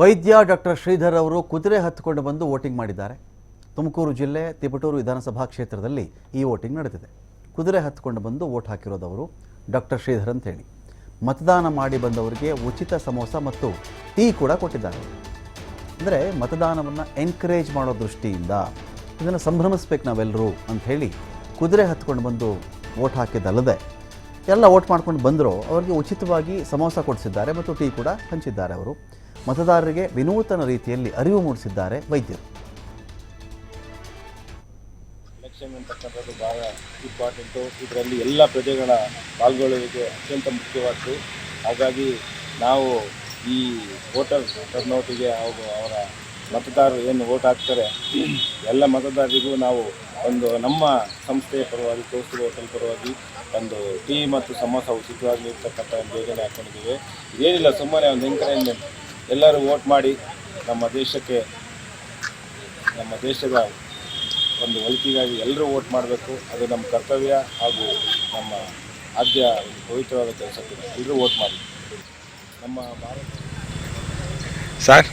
ವೈದ್ಯ ಡಾಕ್ಟರ್ ಶ್ರೀಧರ್ ಅವರು ಕುದುರೆ ಹತ್ತಿಕೊಂಡು ಬಂದು ವೋಟಿಂಗ್ ಮಾಡಿದ್ದಾರೆ. ತುಮಕೂರು ಜಿಲ್ಲೆ ತಿಪಟೂರು ವಿಧಾನಸಭಾ ಕ್ಷೇತ್ರದಲ್ಲಿ ಈ ವೋಟಿಂಗ್ ನಡೆದಿದೆ. ಕುದುರೆ ಹತ್ತಿಕೊಂಡು ಬಂದು ವೋಟ್ ಹಾಕಿರೋದವರು ಡಾಕ್ಟರ್ ಶ್ರೀಧರ್ ಅಂತೇಳಿ. ಮತದಾನ ಮಾಡಿ ಬಂದವರಿಗೆ ಉಚಿತ ಸಮೋಸ ಮತ್ತು ಟೀ ಕೂಡ ಕೊಟ್ಟಿದ್ದಾರೆ. ಅಂದರೆ ಮತದಾನವನ್ನು ಎನ್ಕರೇಜ್ ಮಾಡೋ ದೃಷ್ಟಿಯಿಂದ ಇದನ್ನು ಸಂಭ್ರಮಿಸ್ಬೇಕು ನಾವೆಲ್ಲರೂ ಅಂಥೇಳಿ ಕುದುರೆ ಹತ್ಕೊಂಡು ಬಂದು ವೋಟ್ ಹಾಕಿದ್ದಲ್ಲದೆ ಎಲ್ಲ ವೋಟ್ ಮಾಡ್ಕೊಂಡು ಬಂದರೂ ಅವರಿಗೆ ಉಚಿತವಾಗಿ ಸಮೋಸ ಕೊಡಿಸಿದ್ದಾರೆ ಮತ್ತು ಟೀ ಕೂಡ ಹಂಚಿದ್ದಾರೆ ಅವರು. ಮತದಾರರಿಗೆ ವಿನೂತನ ರೀತಿಯಲ್ಲಿ ಅರಿವು ಮೂಡಿಸಿದ್ದಾರೆ ವೈದ್ಯರು. ಅಂತಕ್ಕಂಥದ್ದು ಇಂಪಾರ್ಟೆಂಟು. ಇದರಲ್ಲಿ ಎಲ್ಲ ಪ್ರಜೆಗಳ ಪಾಲ್ಗೊಳ್ಳುವಿಕೆ ಅತ್ಯಂತ ಮುಖ್ಯವಾದ್ದು. ಹಾಗಾಗಿ ನಾವು ಈ ವೋಟರ್ ಟರ್ನೌಟಿಗೆ ಹಾಗೂ ಅವರ ಮತದಾರರು ಏನು ವೋಟ್ ಹಾಕ್ತಾರೆ, ಎಲ್ಲ ಮತದಾರರಿಗೂ ನಾವು ಒಂದು ನಮ್ಮ ಸಂಸ್ಥೆಯ ಪರವಾಗಿ ಕೋಸ್ಟಲ್ ಹೋಟೆಲ್ ಪರವಾಗಿ ಒಂದು ಟೀ ಮತ್ತು ಸಮೋಸ ಉಚಿತವಾಗಿ ನೀಡ್ತಕ್ಕಂಥ ಒಂದು ಯೋಜನೆ ಹಾಕೊಂಡಿದ್ದೇವೆ. ಏನಿಲ್ಲ, ಸುಮ್ಮನೆ ಒಂದು ಎಂಕರೇಜ್ಮೆಂಟ್ ಎಲ್ಲರೂ ವೋಟ್ ಮಾಡಿ ನಮ್ಮ ದೇಶಕ್ಕೆ ನಮ್ಮ ದೇಶದ ಒಂದು ಒಳಿತಿಗಾಗಿ ಎಲ್ಲರೂ ವೋಟ್ ಮಾಡಬೇಕು. ಅದು ನಮ್ಮ ಕರ್ತವ್ಯ ಹಾಗೂ ನಮ್ಮ ಆದ್ಯ ಪವಿತ್ರವಾದ ಕೆಲಸಕ್ಕೆ ಎಲ್ಲರೂ ವೋಟ್ ಮಾಡಿ. ನಮ್ಮ ಭಾರತ ಸರ್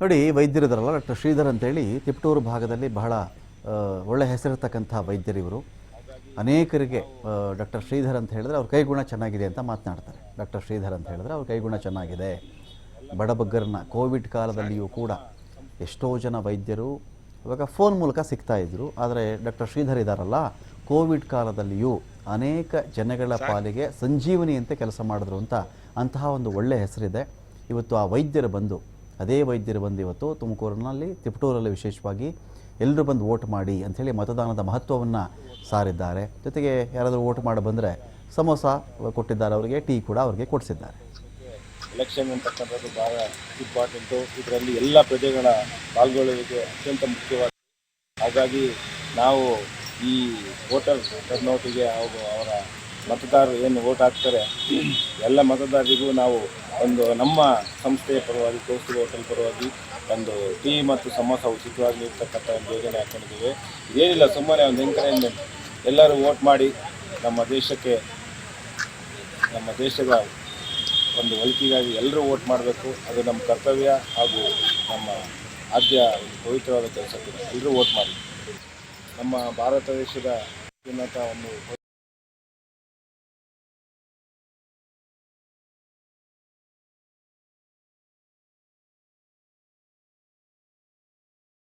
ನೋಡಿ ವೈದ್ಯರಿದ್ದಾರಲ್ಲ ಡಾಕ್ಟರ್ ಶ್ರೀಧರ್ ಅಂತೇಳಿ ತಿಪ್ಟೂರು ಭಾಗದಲ್ಲಿ ಬಹಳ ಒಳ್ಳೆಯ ಒಳ್ಳೆ ಹೆಸರಿರ್ತಕ್ಕಂಥ ವೈದ್ಯರು ಇವರು ಅನೇಕರಿಗೆ ಡಾಕ್ಟರ್ ಶ್ರೀಧರ್ ಅಂತ ಹೇಳಿದ್ರೆ ಅವ್ರ ಕೈಗುಣ ಚೆನ್ನಾಗಿದೆ ಅಂತ ಮಾತನಾಡ್ತಾರೆ. ಡಾಕ್ಟರ್ ಶ್ರೀಧರ್ ಅಂತ ಹೇಳಿದ್ರೆ ಅವ್ರ ಕೈಗುಣ ಚೆನ್ನಾಗಿದೆ. ಬಡಬಗ್ಗರನ್ನ ಕೋವಿಡ್ ಕಾಲದಲ್ಲಿಯೂ ಕೂಡ ಎಷ್ಟೋ ಜನ ವೈದ್ಯರು ಇವಾಗ ಫೋನ್ ಮೂಲಕ ಸಿಗ್ತಾ ಇದ್ರು. ಆದರೆ ಡಾಕ್ಟರ್ ಶ್ರೀಧರ್ ಇದ್ದಾರಲ್ಲ ಕೋವಿಡ್ ಕಾಲದಲ್ಲಿಯೂ ಅನೇಕ ಜನಗಳ ಪಾಲಿಗೆ ಸಂಜೀವನಿಯಂತೆ ಕೆಲಸ ಮಾಡಿದ್ರು ಅಂತ ಅಂತಹ ಒಂದು ಒಳ್ಳೆಯ ಹೆಸರಿದೆ. ಇವತ್ತು ಆ ವೈದ್ಯರು ಬಂದು ಅದೇ ವೈದ್ಯರು ಬಂದು ಇವತ್ತು ತುಮಕೂರಿನಲ್ಲಿ ತಿಪಟೂರಲ್ಲಿ ವಿಶೇಷವಾಗಿ ಎಲ್ಲರೂ ಬಂದು ಓಟ್ ಮಾಡಿ ಅಂಥೇಳಿ ಮತದಾನದ ಮಹತ್ವವನ್ನು ಸಾರಿದ್ದಾರೆ. ಜೊತೆಗೆ ಯಾರಾದರೂ ಓಟ್ ಮಾಡಿ ಬಂದರೆ ಸಮೋಸ ಕೊಟ್ಟಿದ್ದಾರೆ, ಅವರಿಗೆ ಟೀ ಕೂಡ ಅವರಿಗೆ ಕೊಡಿಸಿದ್ದಾರೆ. ಎಲೆಕ್ಷನ್ ಅಂತಕ್ಕಂಥದ್ದು ಭಾಳ ಇಂಪಾರ್ಟೆಂಟು. ಇದರಲ್ಲಿ ಎಲ್ಲ ಪ್ರಜೆಗಳ ಪಾಲ್ಗೊಳ್ಳುವಿಕೆ ಅತ್ಯಂತ ಮುಖ್ಯವಾದ ಹಾಗಾಗಿ ನಾವು ಈ ವೋಟರ್ ಟರ್ನೌಟಿಗೆ ಹಾಗೂ ಅವರ ಮತದಾರರು ಏನು ವೋಟ್ ಹಾಕ್ತಾರೆ, ಎಲ್ಲ ಮತದಾರರಿಗೂ ನಾವು ಒಂದು ನಮ್ಮ ಸಂಸ್ಥೆಯ ಪರವಾಗಿ ಕೋಸ್ಟ್ ಹೋಟೆಲ್ ಪರವಾಗಿ ಒಂದು ಟೀ ಮತ್ತು ಸಮೋಸ ಉಚಿತವಾಗಿ ನೀಡ್ತಕ್ಕಂಥ ಒಂದು ಯೋಜನೆ ಹಾಕೊಂಡಿದ್ದೀವಿ. ಏನಿಲ್ಲ ಸುಮ್ಮನೆ ಒಂದು ಎಂಕರೇಜ್ಮೆಂಟ್ ಎಲ್ಲರೂ ವೋಟ್ ಮಾಡಿ ನಮ್ಮ ದೇಶಕ್ಕೆ, ನಮ್ಮ ದೇಶದ ಒಂದು ಒಳಿತಿಗಾಗಿ ಎಲ್ಲರೂ ವೋಟ್ ಮಾಡಬೇಕು. ಅದು ನಮ್ಮ ಕರ್ತವ್ಯ ಹಾಗೂ ನಮ್ಮ ಆದ್ಯ ಪವಿತ್ರವಾದ ಕೆಲಸಕ್ಕೆ ಎಲ್ಲರೂ ವೋಟ್ ಮಾಡಿ. ನಮ್ಮ ಭಾರತ ದೇಶದ ಉನ್ನತ ಒಂದು